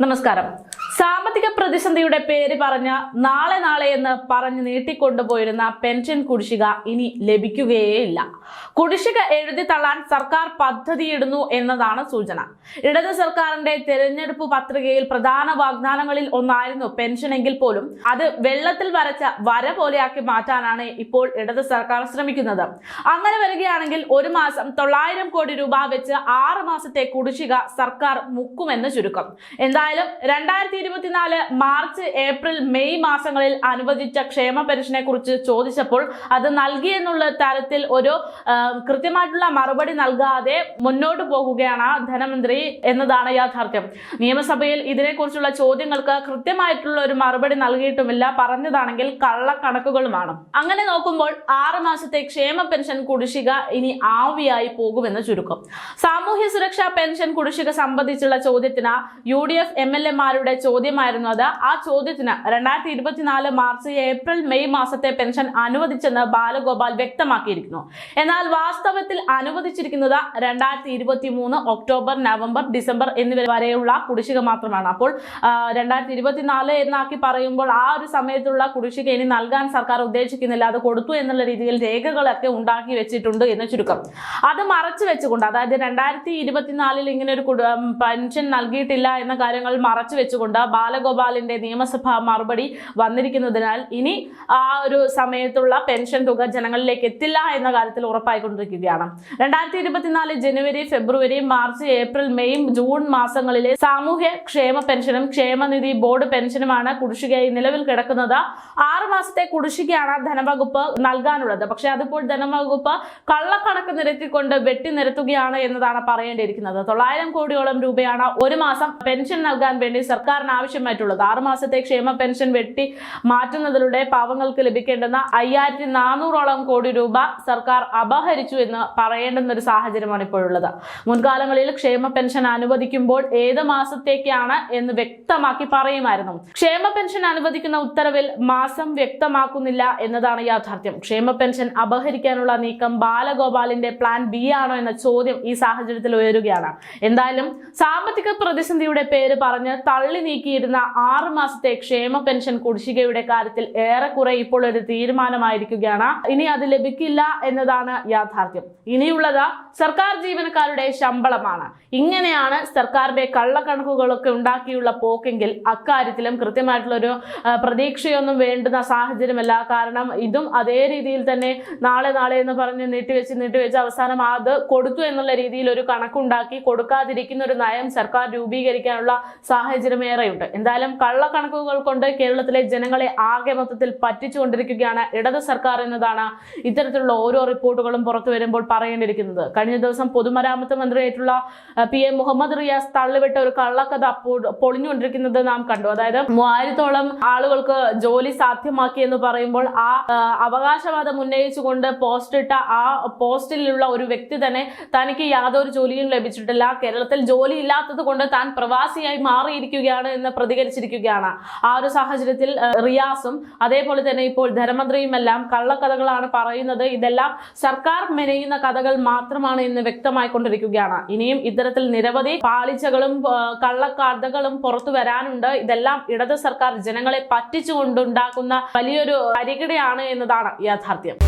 നമസ്കാരം സാമ്പത്തിക പ്രതിസന്ധിയുടെ പേര് പറഞ്ഞ നാളെ നാളെ എന്ന് പറഞ്ഞ് നീട്ടിക്കൊണ്ടുപോയിരുന്ന പെൻഷൻ കുടിശ്ശിക ഇനി ലഭിക്കുകയേയില്ല. കുടിശ്ശിക എഴുതി തള്ളാൻ സർക്കാർ പദ്ധതിയിടുന്നു എന്നതാണ് സൂചന. ഇടത് സർക്കാരിന്റെ തെരഞ്ഞെടുപ്പ് പത്രികയിൽ പ്രധാന വാഗ്ദാനങ്ങളിൽ ഒന്നായിരുന്നു പെൻഷനെങ്കിൽ പോലും അത് വെള്ളത്തിൽ വരച്ച വര പോലെയാക്കി മാറ്റാനാണ് ഇപ്പോൾ ഇടത് സർക്കാർ ശ്രമിക്കുന്നത്. അങ്ങനെ വരികയാണെങ്കിൽ ഒരു മാസം തൊള്ളായിരം കോടി രൂപ വെച്ച് ആറ് മാസത്തെ കുടിശ്ശിക സർക്കാർ മുക്കുമെന്ന് ചുരുക്കം. എന്തായാലും രണ്ടായിരത്തി ഇരുപത്തിനാല് മാർച്ച് ഏപ്രിൽ മെയ് മാസങ്ങളിൽ അനുവദിച്ച ക്ഷേമ പെൻഷനെ കുറിച്ച് ചോദിച്ചപ്പോൾ അത് നൽകിയെന്നുള്ള തരത്തിൽ ഒരു കൃത്യമായിട്ടുള്ള മറുപടി നൽകാതെ മുന്നോട്ട് പോകുകയാണ് ധനമന്ത്രി എന്നതാണ് യാഥാർത്ഥ്യം. നിയമസഭയിൽ ഇതിനെക്കുറിച്ചുള്ള ചോദ്യങ്ങൾക്ക് കൃത്യമായിട്ടുള്ള ഒരു മറുപടി നൽകിയിട്ടുമില്ല. പറഞ്ഞതാണെങ്കിൽ കള്ളക്കണക്കുകളുമാണ്. അങ്ങനെ നോക്കുമ്പോൾ ആറ് മാസത്തെ ക്ഷേമ പെൻഷൻ കുടിശ്ശിക ഇനി ആവിയായി പോകുമെന്ന് ചുരുക്കം. സാമൂഹ്യ സുരക്ഷാ പെൻഷൻ കുടിശ്ശിക സംബന്ധിച്ചുള്ള ചോദ്യത്തിന് U D F M L എമാരുടെ ചോദ്യമായിരുന്നു അത് ആ ചോദ്യത്തിന് രണ്ടായിരത്തി ഇരുപത്തിനാല് മാർച്ച് ഏപ്രിൽ മെയ് മാസത്തെ പെൻഷൻ അനുവദിച്ചെന്ന് ബാലഗോപാൽ വ്യക്തമാക്കിയിരിക്കുന്നു. എന്നാൽ വാസ്തവത്തിൽ അനുവദിച്ചിരിക്കുന്നത് രണ്ടായിരത്തി ഇരുപത്തി മൂന്ന് ഒക്ടോബർ നവംബർ ഡിസംബർ എന്നിവ വരെയുള്ള കുടിശ്ശിക മാത്രമാണ്. അപ്പോൾ രണ്ടായിരത്തി ഇരുപത്തിനാല് എന്നാക്കി പറയുമ്പോൾ ആ ഒരു സമയത്തുള്ള കുടിശ്ശിക ഇനി നൽകാൻ സർക്കാർ ഉദ്ദേശിക്കുന്നില്ല. അത് കൊടുത്തു എന്നുള്ള രീതിയിൽ രേഖകളൊക്കെ ഉണ്ടാക്കി വെച്ചിട്ടുണ്ട് എന്ന് ചുരുക്കം. അത് മറച്ചു വെച്ചുകൊണ്ട് അതായത് രണ്ടായിരത്തി ഇരുപത്തിനാലിൽ ഇങ്ങനെ ഒരു പെൻഷൻ നൽകിയിട്ടില്ല എന്ന കാര്യങ്ങൾ മറച്ചു വെച്ചുകൊണ്ട് ബാലഗോപാലിന്റെ നിയമസഭാ മറുപടി വന്നിരിക്കുന്നതിനാൽ ഇനി ആ ഒരു സമയത്തുള്ള പെൻഷൻ തുക ജനങ്ങളിലേക്ക് എത്തില്ല എന്ന കാര്യത്തിൽ ഉറപ്പായിക്കൊണ്ടിരിക്കുകയാണ്. രണ്ടായിരത്തി ഇരുപത്തിനാല് ജനുവരി ഫെബ്രുവരി മാർച്ച് ഏപ്രിൽ മെയ് ജൂൺ മാസങ്ങളിലെ സാമൂഹ്യ ക്ഷേമ പെൻഷനും ക്ഷേമനിധി ബോർഡ് പെൻഷനുമാണ് കുടിശ്ശികയായി നിലവിൽ കിടക്കുന്നത്. ആറ് മാസത്തെ കുടിശ്ശികയാണ് ധനവകുപ്പ് നൽകാനുള്ളത്. പക്ഷെ അതിപ്പോൾ ധനവകുപ്പ് കള്ളക്കണക്ക് നിരത്തിക്കൊണ്ട് വെട്ടി നിരത്തുകയാണ് എന്നതാണ് പറയേണ്ടിയിരിക്കുന്നത്. തൊള്ളായിരം കോടിയോളം രൂപയാണ് ഒരു മാസം പെൻഷൻ നൽകാൻ വേണ്ടി സർക്കാരിന് ആവശ്യമായിട്ടുള്ളത് ആറ് മാസത്തെ ക്ഷേമ പെൻഷൻ വെട്ടി മാറ്റുന്നതിലൂടെ പാവങ്ങൾക്ക് ലഭിക്കേണ്ടുന്ന അയ്യായിരത്തി നാനൂറോളം കോടി രൂപ സർക്കാർ അപഹരിച്ചു എന്ന് പറയേണ്ടുന്ന ഒരു സാഹചര്യമാണ് ഇപ്പോഴുള്ളത്. മുൻകാലങ്ങളിൽ ക്ഷേമ പെൻഷൻ അനുവദിക്കുമ്പോൾ ഏത് മാസത്തേക്കാണ് എന്ന് വ്യക്തമാക്കി പറയുമായിരുന്നു. ക്ഷേമ പെൻഷൻ അനുവദിക്കുന്ന ഉത്തരവിൽ മാസം വ്യക്തമാക്കുന്നില്ല എന്നതാണ് യാഥാർത്ഥ്യം. ക്ഷേമ പെൻഷൻ അപഹരിക്കാനുള്ള നീക്കം ബാലഗോപാലിന്റെ പ്ലാൻ ബി ആണോ എന്ന ചോദ്യം ഈ സാഹചര്യത്തിൽ ഉയരുകയാണ്. എന്തായാലും സാമ്പത്തിക പ്രതിസന്ധിയുടെ പേര് പറഞ്ഞ് തള്ളി നീക്കിയിരുന്ന ആറ് മാസത്തെ ക്ഷേമ പെൻഷൻ കുടിശ്ശികയുടെ കാര്യത്തിൽ ഏറെക്കുറെ ഇപ്പോൾ ഒരു തീരുമാനമായിരിക്കുകയാണ്. ഇനി അത് ലഭിക്കില്ല എന്നതാണ് യാഥാർത്ഥ്യം. ഇനിയുള്ളത് സർക്കാർ ജീവനക്കാരുടെ ശമ്പളമാണ്. ഇങ്ങനെയാണ് സർക്കാരിന്റെ കള്ളക്കണക്കുകളൊക്കെ ഉണ്ടാക്കിയുള്ള പോക്കെങ്കിൽ അക്കാര്യത്തിലും കൃത്യമായിട്ടുള്ള ഒരു പ്രതീക്ഷയൊന്നും വേണ്ടുന്ന സാഹചര്യമല്ല. കാരണം ഇതും അതേ രീതിയിൽ തന്നെ നാളെ നാളെ എന്ന് പറഞ്ഞ് നീട്ടിവെച്ച് നീട്ടിവെച്ച് അവസാനം അത് കൊടുത്തു എന്നുള്ള രീതിയിൽ ഒരു കണക്കുണ്ടാക്കി കൊടുക്കാതിരിക്കുന്ന ഒരു നയം സർക്കാർ രൂപീകരിക്കാനുള്ള സാഹചര്യം ഏറെയുണ്ട്. എന്തായാലും കള്ളക്കണക്കുകൾ കൊണ്ട് കേരളത്തിലെ ജനങ്ങളെ ആകെ മൊത്തത്തിൽ പറ്റിച്ചുകൊണ്ടിരിക്കുകയാണ് ഇടത് സർക്കാർ എന്നതാണ് ഇത്തരത്തിലുള്ള ഓരോ റിപ്പോർട്ടുകളും പുറത്തു വരുമ്പോൾ പറയേണ്ടിയിരിക്കുന്നത്. കഴിഞ്ഞ ദിവസം പൊതുമരാമത്ത് മന്ത്രിയായിട്ടുള്ള പി എ മുഹമ്മദ് റിയാസ് തള്ളിവിട്ട ഒരു കള്ളക്കഥ പൊളിഞ്ഞുകൊണ്ടിരിക്കുന്നത് നാം കണ്ടു. അതായത് മൂവായിരത്തോളം ആളുകൾക്ക് ജോലി സാധ്യമാക്കി എന്ന് പറയുമ്പോൾ ആ അവകാശവാദം ഉന്നയിച്ചുകൊണ്ട് പോസ്റ്റ് ഇട്ട ആ പോസ്റ്റിലുള്ള ഒരു വ്യക്തി തന്നെ തനിക്ക് യാതൊരു ജോലിയും ലഭിച്ചിട്ടില്ല. കേരളത്തിൽ ജോലി ഇല്ലാത്തത് കൊണ്ട് താൻ പ്രവാസിയായി മാറിയിരിക്കുകയാണ് എന്ന് പ്രതികരിച്ചിരിക്കുകയാണ്. ആ ഒരു സാഹചര്യത്തിൽ റിയാസും അതേപോലെ തന്നെ ഇപ്പോൾ ധനമന്ത്രിയും എല്ലാം കള്ളക്കഥകളാണ് പറയുന്നത്. ഇതെല്ലാം സർക്കാർ മെനയുന്ന കഥകൾ മാത്രമാണ് എന്ന് വ്യക്തമായിക്കൊണ്ടിരിക്കുകയാണ് ഇനിയും ഇത്തരത്തിൽ നിരവധി പാളിച്ചകളും കള്ളക്കഥകളും പുറത്തു വരാനുണ്ട്. ഇതെല്ലാം ഇടത് സർക്കാർ ജനങ്ങളെ പറ്റിച്ചുകൊണ്ടുണ്ടാക്കുന്ന വലിയൊരു പരിഗണയാണ് എന്നതാണ് യാഥാർത്ഥ്യം.